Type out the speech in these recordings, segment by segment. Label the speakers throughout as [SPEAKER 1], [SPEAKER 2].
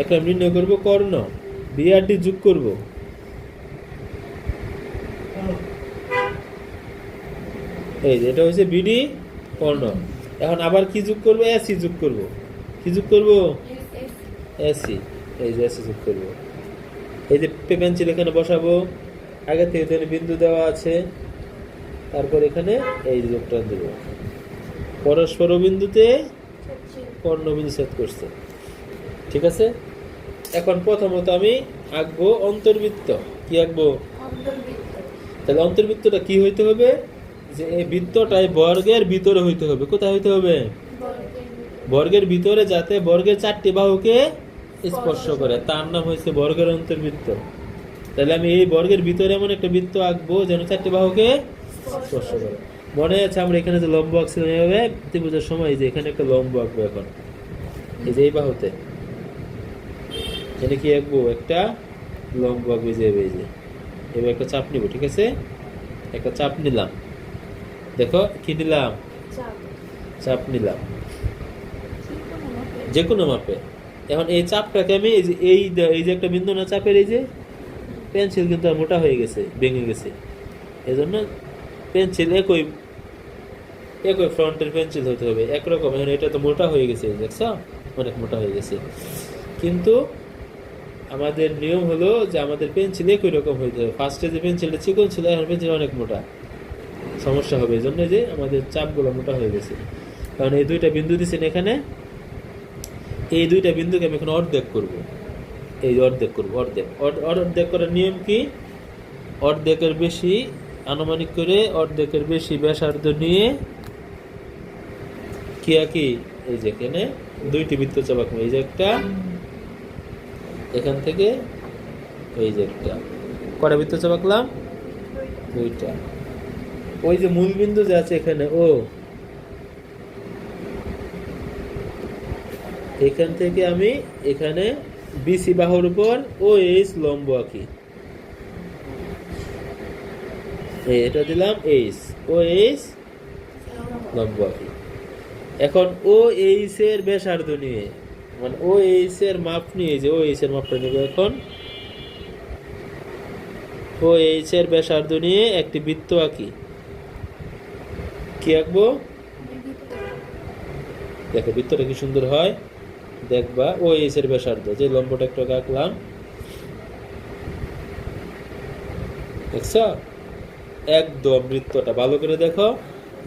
[SPEAKER 1] এখন নির্ণয় করব কর্ণ। বি আর ডি যোগ করব। এই যে, এটা হচ্ছে বিডি কর্ণ। এখন আবার কি যোগ করব? এসি যোগ করব। কি যোগ করব? এসি এই যে এসি যোগ করব। এই যে পেন্সিল এখানে বসাবো। আগে থেকে এখানে বিন্দু দেওয়া আছে। তারপর এখানে এই যোগটা দেবো। পরস্পর বিন্দুতে কর্ণবিন্দু সেট করছে। ঠিক আছে? এখন প্রথমত আমি আঁকবো অন্তর্বৃত্ত। কি আঁকবো? তাহলে অন্তর্বৃত্তটা কি হইতে হবে? যে এই বৃত্তটাই বর্গের ভিতরে হইতে হবে। কোথায় হইতে হবে? বর্গের ভিতরে যাতে বর্গের চারটি বাহুকে স্পর্শ করে। তার নাম হয়েছে বর্গের অন্তর্বৃত্ত। তাহলে আমি এই বর্গের ভিতরে এমন একটা বৃত্ত আঁকবো যেন চারটি বাহুকে স্পর্শ করে। মনে আছে আমরা এখানে যে লম্ব আঁকছিলাম এভাবে ত্রিভুজের সময় যে এখানে একটা লম্ব আঁকবো এখন। এই যে এই বাহুতে। এখানে কি আঁকবো একটা লম্ব আঁকবো যে এই এবার একটা চাপ নিব ঠিক আছে? একটা চাপ নিলাম। দেখো কি নিলাম? চাপ। নিলাম। যে কোনো মাপে। এখন এই চাপটাকে আমি এই যে এই এই যে একটা বিন্দু না চাপের এই যে পেন্সিল কিন্তু মোটা হয়ে গেছে ভেঙে গেছে। এই জন্য পেন্সিল একই একই ফ্রন্টের পেন্সিল হতে হবে। একরকম এখন এটা তো মোটা হয়ে গেছে দেখছ? অনেক মোটা হয়ে গেছে। কিন্তু আমাদের নিয়ম হলো যে আমাদের পেন্সিল একই রকম হইতে হবে ফার্স্টে যে পেন্সিলটা চিকন ছিল, এখন পেন্সিল অনেক মোটা। সমস্যা হবে এই জন্য যে আমাদের চাপগুলো মোটা হয়ে গেছে। কারণ এই দুইটা বিন্দু দিচ্ছেন এখানে। এই দুইটা বিন্দুকে আমি এখন অর্ধেক করব। এই অর্ধেক করব, অর্ধেক। অর্ধ- অর্ধেক করার নিয়ম কি? অর্ধেকের বেশি আনুমানিক করে অর্ধেকের বেশি ব্যাসার্ধ নিয়ে কি এই যেখানে দুইটি বৃত্ত চাপাক এই যে একটা এখান থেকে এই যে একটা। কটা বৃত্ত চাপাকলাম দুইটা। ওই যে মূল বিন্দু যে আছে এখানে, ও। এখান থেকে আমি এখানে বিসি বাহুর উপর ও এইচ লম্ব আঁকি। এটা দিলাম এইচ। ও এইচ লম্ব আঁকি। এখন ও এইচ এর ব্যাসার্ধ নিয়ে মানে ও এইচ এর মাপ নিয়ে যে ও এইচ এর মাপটা নেব এখন। ও এইচ এর ব্যাসার্ধ নিয়ে একটি বৃত্ত আঁকি। কি আঁকবো? দেখো, বৃত্তটা কি সুন্দর হয়। দেখবা ও এইচ এর ব্যাসার্ধ, যে লম্বটা একটু আঁকলাম। দেখছ? একদম বৃত্তটা ভালো করে দেখো,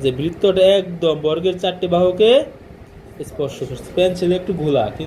[SPEAKER 1] যে বৃত্তটা একদম বর্গের চারটি বাহুকে স্পর্শ করছে। পেন্সিল একটু ঘোলা